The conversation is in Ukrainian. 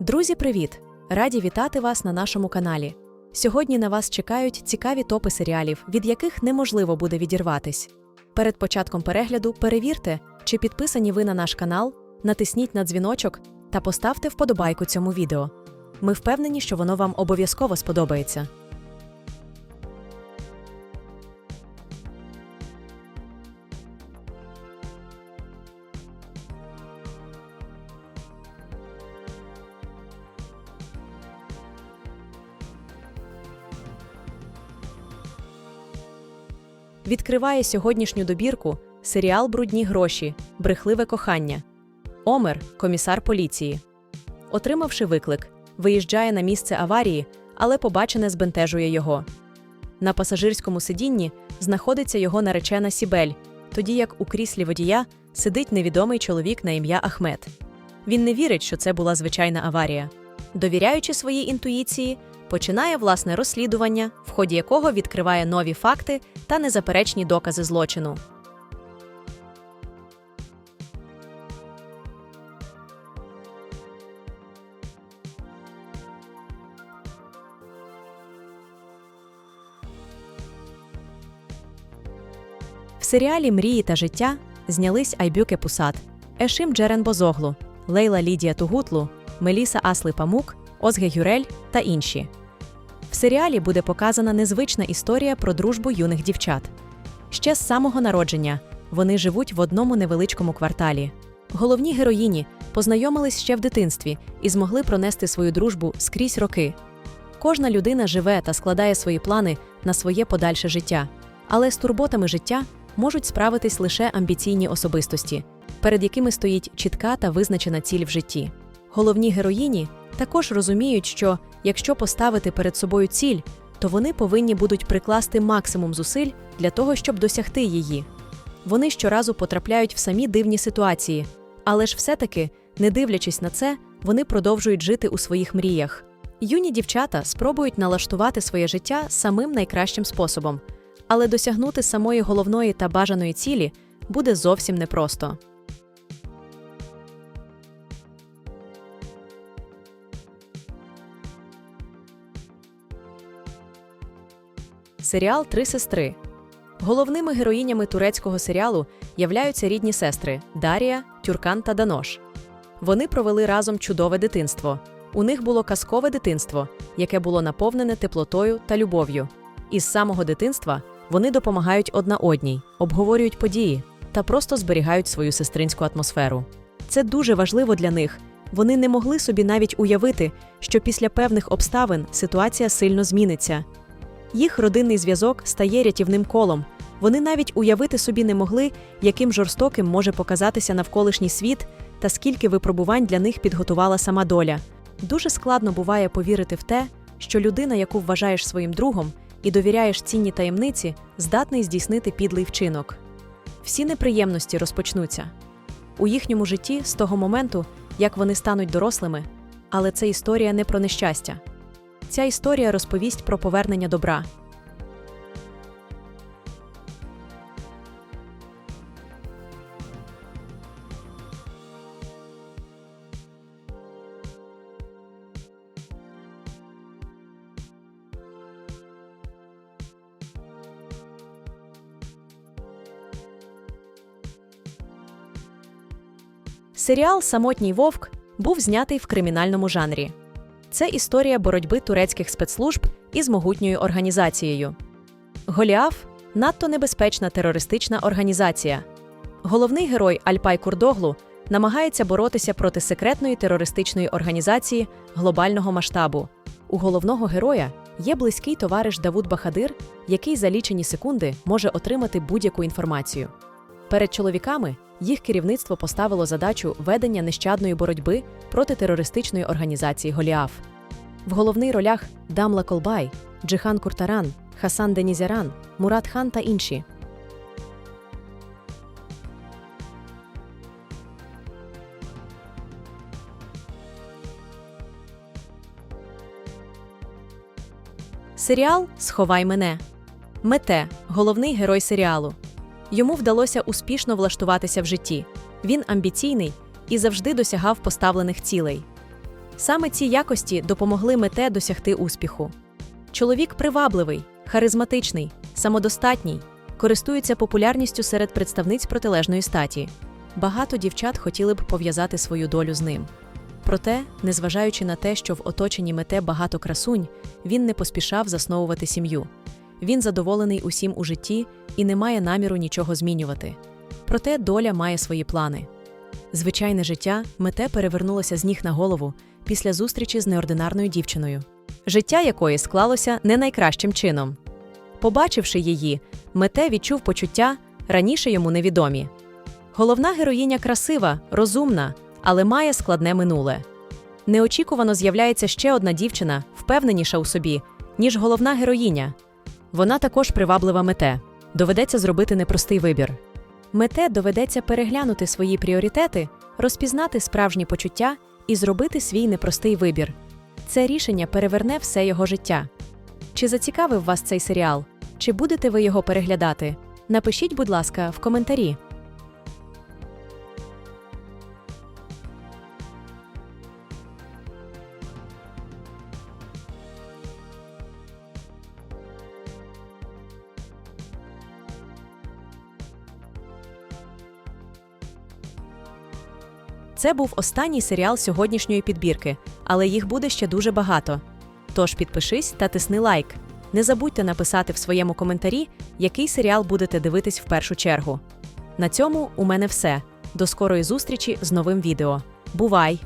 Друзі, привіт! Раді вітати вас на нашому каналі. Сьогодні на вас чекають цікаві топи серіалів, від яких неможливо буде відірватись. Перед початком перегляду перевірте, чи підписані ви на наш канал, натисніть на дзвіночок та поставте вподобайку цьому відео. Ми впевнені, що воно вам обов'язково сподобається. Відкриває сьогоднішню добірку серіал Брудні гроші, брехливе кохання. Омер, комісар поліції. Отримавши виклик, виїжджає на місце аварії, але побачене збентежує його. На пасажирському сидінні знаходиться його наречена Сібель, тоді як у кріслі водія сидить невідомий чоловік на ім'я Ахмед. Він не вірить, що це була звичайна аварія. Довіряючи своїй інтуїції, починає власне розслідування, в ході якого відкриває нові факти та незаперечні докази злочину. В серіалі Мрії та життя знялись Айбюке Пусат, Ешим Джерен Бозоглу, Лейла Лідія Тугутлу, Меліса Асли Памук, Озге Гюрель та інші. В серіалі буде показана незвична історія про дружбу юних дівчат. Ще з самого народження вони живуть в одному невеличкому кварталі. Головні героїні познайомились ще в дитинстві і змогли пронести свою дружбу скрізь роки. Кожна людина живе та складає свої плани на своє подальше життя, але з турботами життя можуть справитись лише амбіційні особистості, перед якими стоїть чітка та визначена ціль в житті. Головні героїні також розуміють, що якщо поставити перед собою ціль, то вони повинні будуть прикласти максимум зусиль для того, щоб досягти її. Вони щоразу потрапляють в самі дивні ситуації, але ж все-таки, не дивлячись на це, вони продовжують жити у своїх мріях. Юні дівчата спробують налаштувати своє життя самим найкращим способом, але досягнути самої головної та бажаної цілі буде зовсім непросто. Серіал Три сестри. Головними героїнями турецького серіалу являються рідні сестри Дарія, Тюркан та Данош. Вони провели разом чудове дитинство. У них було казкове дитинство, яке було наповнене теплотою та любов'ю. Із самого дитинства вони допомагають одна одній, обговорюють події та просто зберігають свою сестринську атмосферу. Це дуже важливо для них. Вони не могли собі навіть уявити, що після певних обставин ситуація сильно зміниться. Їх родинний зв'язок стає рятівним колом. Вони навіть уявити собі не могли, яким жорстоким може показатися навколишній світ та скільки випробувань для них підготувала сама доля. Дуже складно буває повірити в те, що людина, яку вважаєш своїм другом і довіряєш цінні таємниці, здатний здійснити підлий вчинок. Всі неприємності розпочнуться у їхньому житті з того моменту, як вони стануть дорослими, але це історія не про нещастя. Ця історія розповість про повернення добра. Серіал Самотній вовк був знятий в кримінальному жанрі. Це історія боротьби турецьких спецслужб із могутньою організацією. Голіаф надто небезпечна терористична організація. Головний герой Альпай Курдоглу намагається боротися проти секретної терористичної організації глобального масштабу. У головного героя є близький товариш Давуд Бахадир, який за лічені секунди може отримати будь-яку інформацію. Перед чоловіками їх керівництво поставило задачу ведення нещадної боротьби проти терористичної організації Голіаф. В головних ролях Дамла Колбай, Джихан Куртаран, Хасан Денізяран, Мурат Хан та інші. Серіал Сховай мене. Мете головний герой серіалу. Йому вдалося успішно влаштуватися в житті. Він амбіційний і завжди досягав поставлених цілей. Саме ці якості допомогли мете досягти успіху. Чоловік привабливий, харизматичний, самодостатній, користується популярністю серед представниць протилежної статі. Багато дівчат хотіли б пов'язати свою долю з ним. Проте, незважаючи на те, що в оточенні мете багато красунь, він не поспішав засновувати сім'ю. Він задоволений усім у житті і не має наміру нічого змінювати. Проте доля має свої плани. Звичайне життя мете перевернулося з ніг на голову після зустрічі з неординарною дівчиною, життя якої склалося не найкращим чином. Побачивши її, мете відчув почуття раніше йому невідомі. Головна героїня красива, розумна, але має складне минуле. Неочікувано з'являється ще одна дівчина, впевненіша у собі, ніж головна героїня. Вона також приваблива мете. Доведеться зробити непростий вибір. Мете доведеться переглянути свої пріоритети, розпізнати справжні почуття і зробити свій непростий вибір. Це рішення переверне все його життя. Чи зацікавив вас цей серіал? Чи будете ви його переглядати? Напишіть, будь ласка, в коментарі. Це був останній серіал сьогоднішньої підбірки, але їх буде ще дуже багато. Тож підпишись та тисни лайк. Не забудьте написати в своєму коментарі, який серіал будете дивитись в першу чергу. На цьому у мене все. До скорої зустрічі з новим відео. Бувай!